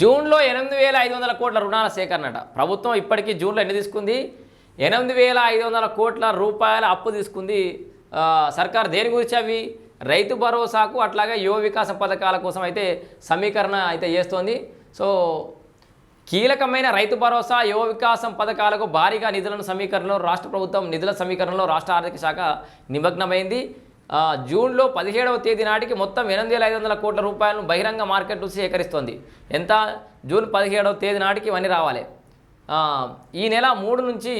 జూన్లో ఎనిమిది వేల ఐదు వందల కోట్ల రుణాల సేకరణట. ప్రభుత్వం ఇప్పటికీ జూన్లో ఎన్ని తీసుకుంది? ఎనిమిది వేల ఐదు వందల కోట్ల రూపాయల అప్పు తీసుకుంది. సర్కార్ దేని గురించి అవి? రైతు భరోసాకు అట్లాగే యువ వికాస పథకాల కోసం అయితే సమీకరణ అయితే చేస్తోంది. సో కీలకమైన రైతు భరోసా యువ వికాసం పథకాలకు భారీగా నిధులను సమీకరణలో రాష్ట్ర ప్రభుత్వం నిధుల సమీకరణలో రాష్ట్ర ఆర్థిక శాఖ నిమగ్నమైంది. జూన్లో పదిహేడవ తేదీ నాటికి మొత్తం ఎనిమిది వేల ఐదు వందల కోట్ల రూపాయలను బహిరంగ మార్కెట్ నుంచి సేకరిస్తోంది. ఎంత? జూన్ పదిహేడవ తేదీ నాటికి ఇవన్నీ రావాలి. ఈ నెల మూడు నుంచి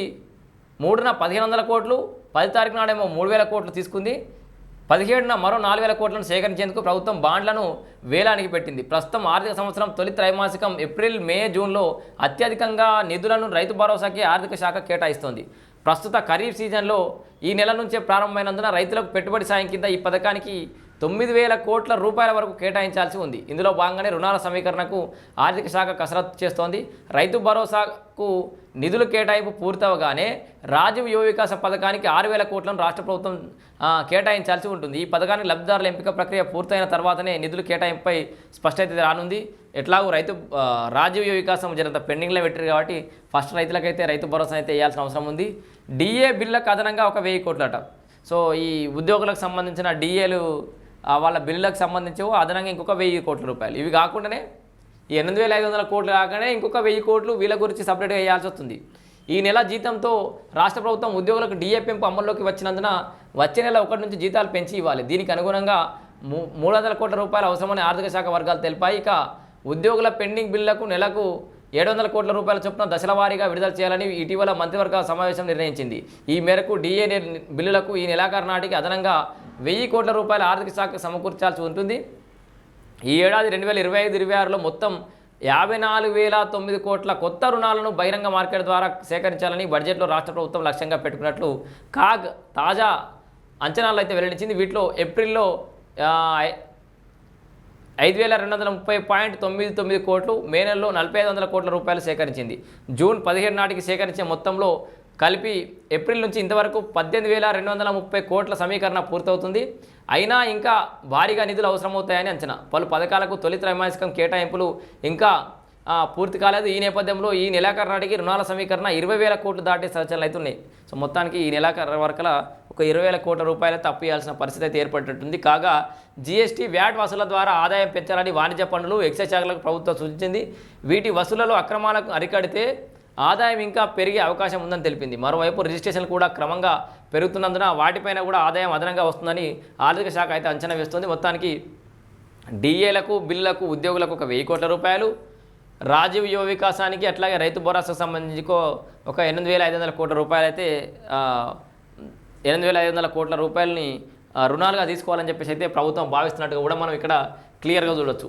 మూడున పదిహేను వందల కోట్లు పది తారీఖు నాడేమో మూడు వేల కోట్లు తీసుకుంది. పదిహేడున మరో నాలుగు వేల కోట్లను సేకరించేందుకు ప్రభుత్వం బాండ్లను వేలానికి పెట్టింది. ప్రస్తుతం ఆర్థిక సంవత్సరం తొలి త్రైమాసికం ఏప్రిల్ మే జూన్లో అత్యధికంగా నిధులను రైతు భరోసాకి ఆర్థిక శాఖ కేటాయిస్తోంది. ప్రస్తుత ఖరీఫ్ సీజన్లో ఈ నెల నుంచే ప్రారంభమైనందున రైతులకు పెట్టుబడి సాయం కింద ఈ పథకానికి తొమ్మిది వేల కోట్ల రూపాయల వరకు కేటాయించాల్సి ఉంది. ఇందులో భాగంగానే రుణాల సమీకరణకు ఆర్థిక శాఖ కసరత్తు చేస్తోంది. రైతు భరోసాకు నిధుల కేటాయింపు పూర్తవగానే రాజీవ్ యువ వికాస పథకానికి ఆరు వేల కోట్లను రాష్ట్ర ప్రభుత్వం కేటాయించాల్సి ఉంటుంది. ఈ పథకానికి లబ్ధిదారుల ఎంపిక ప్రక్రియ పూర్తయిన తర్వాతనే నిధుల కేటాయింపుపై స్పష్టత రానుంది. ఎట్లాగూ రైతు రాజీవ్ యువ వికాసం జరంత పెండింగ్లో పెట్టారు కాబట్టి ఫస్ట్ రైతులకైతే రైతు భరోసా అయితే వేయాల్సిన అవసరం ఉంది. డిఏ బిల్లకు అదనంగా ఒక వెయ్యి కోట్లట. సో ఈ ఉద్యోగులకు సంబంధించిన డిఏలు వాళ్ళ బిల్లులకు సంబంధించి అదనంగా ఇంకొక వెయ్యి కోట్ల రూపాయలు. ఇవి కాకుండానే ఈ ఎనిమిది వేల ఐదు వందల కోట్లు కాకనే ఇంకొక వెయ్యి కోట్లు వీళ్ళ గురించి సపరేట్గా వేయాల్సి వస్తుంది. ఈ నెల జీతంతో రాష్ట్ర ప్రభుత్వం ఉద్యోగులకు డిఏ పెంపు అమల్లోకి వచ్చినందున వచ్చే నెల ఒకటి నుంచి జీతాలు పెంచి ఇవ్వాలి. దీనికి అనుగుణంగా మూడు వందల కోట్ల రూపాయలు అవసరమని ఆర్థిక శాఖ వర్గాలు తెలిపాయి. ఇక ఉద్యోగుల పెండింగ్ బిల్లులకు నెలకు ఏడు వందల కోట్ల రూపాయల చొప్పున దశల వారీగా విడుదల చేయాలని ఇటీవల మంత్రివర్గ సమావేశం నిర్ణయించింది. ఈ మేరకు డిఏ బిల్లులకు ఈ నెలాఖరు నాటికి అదనంగా వెయ్యి కోట్ల రూపాయల ఆర్థిక శాఖ సమకూర్చాల్సి ఉంటుంది. ఈ ఏడాది రెండు వేల ఇరవై ఐదు ఇరవై ఆరులో మొత్తం యాభై నాలుగు వేల తొమ్మిది కోట్ల కొత్త రుణాలను బహిరంగ మార్కెట్ ద్వారా సేకరించాలని బడ్జెట్లో రాష్ట్ర ప్రభుత్వం లక్ష్యంగా పెట్టుకున్నట్లు కాగ్ తాజా అంచనాలు అయితే వెల్లడించింది. వీటిలో ఏప్రిల్లో ఐదు వేల రెండు వందల ముప్పై పాయింట్ తొమ్మిది తొమ్మిది కోట్లు మే నెలలో నలభై ఐదు వందల కోట్ల రూపాయలు సేకరించింది. జూన్ పదిహేడు నాటికి సేకరించే మొత్తంలో కలిపి ఏప్రిల్ నుంచి ఇంతవరకు పద్దెనిమిది వేల రెండు వందల ముప్పై కోట్ల సమీకరణ పూర్తవుతుంది. అయినా ఇంకా భారీగా నిధులు అవసరమవుతాయని అంచనా. పలు పథకాలకు తొలి త్రైమాసికం కేటాయింపులు ఇంకా పూర్తి కాలేదు. ఈ నేపథ్యంలో ఈ నెలాఖరు నాటికి రుణాల సమీకరణ ఇరవై వేల కోట్లు దాటే సూచనలు అవుతున్నాయి సో మొత్తానికి ఈ నెలాఖరు వరకల ఒక ఇరవై వేల కోట్ల రూపాయలు ఇవ్వాల్సిన పరిస్థితి అయితే ఏర్పడినట్టుంది కాగా జీఎస్టీ వ్యాట్ వసూల ద్వారా ఆదాయం పెంచాలని వాణిజ్య పన్నులు ఎక్సైజ్ శాఖలకు ప్రభుత్వం సూచించింది. వీటి వసూలలో అక్రమాలకు అరికడితే ఆదాయం ఇంకా పెరిగే అవకాశం ఉందని తెలిపింది. మరోవైపు రిజిస్ట్రేషన్లు కూడా క్రమంగా పెరుగుతున్నందున వాటిపైన కూడా ఆదాయం అదనంగా వస్తుందని ఆర్థిక శాఖ అయితే అంచనా వేస్తుంది. మొత్తానికి డిఏలకు బిల్లులకు ఉద్యోగులకు ఒక వెయ్యి కోట్ల రూపాయలు రాజీవ్ యువ వికాసానికి అట్లాగే రైతు భరోసాకు సంబంధించికో ఒక ఎనిమిది వేల ఐదు వందల కోట్ల రూపాయలు అయితే ఎనిమిది వేల ఐదు వందల కోట్ల రూపాయలని రుణాలుగా తీసుకోవాలని చెప్పేసి అయితే ప్రభుత్వం భావిస్తున్నట్టుగా కూడా మనం ఇక్కడ క్లియర్గా చూడొచ్చు.